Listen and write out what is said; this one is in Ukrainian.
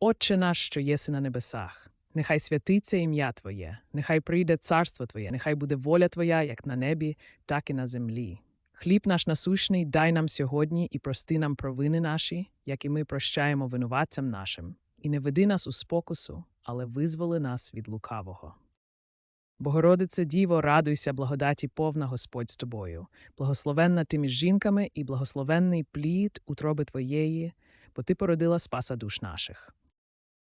Отче наш, що єси на небесах, нехай святиться ім'я Твоє, нехай прийде царство Твоє, нехай буде воля Твоя, як на небі, так і на землі. Хліб наш насущний дай нам сьогодні і прости нам провини наші, як і ми прощаємо винуватцям нашим, і не веди нас у спокусу, але визволи нас від лукавого. Богородице Діво, радуйся, благодаті повна Господь з тобою, благословенна ти між жінками і благословенний плід утроби Твоєї, бо ти породила спаса душ наших.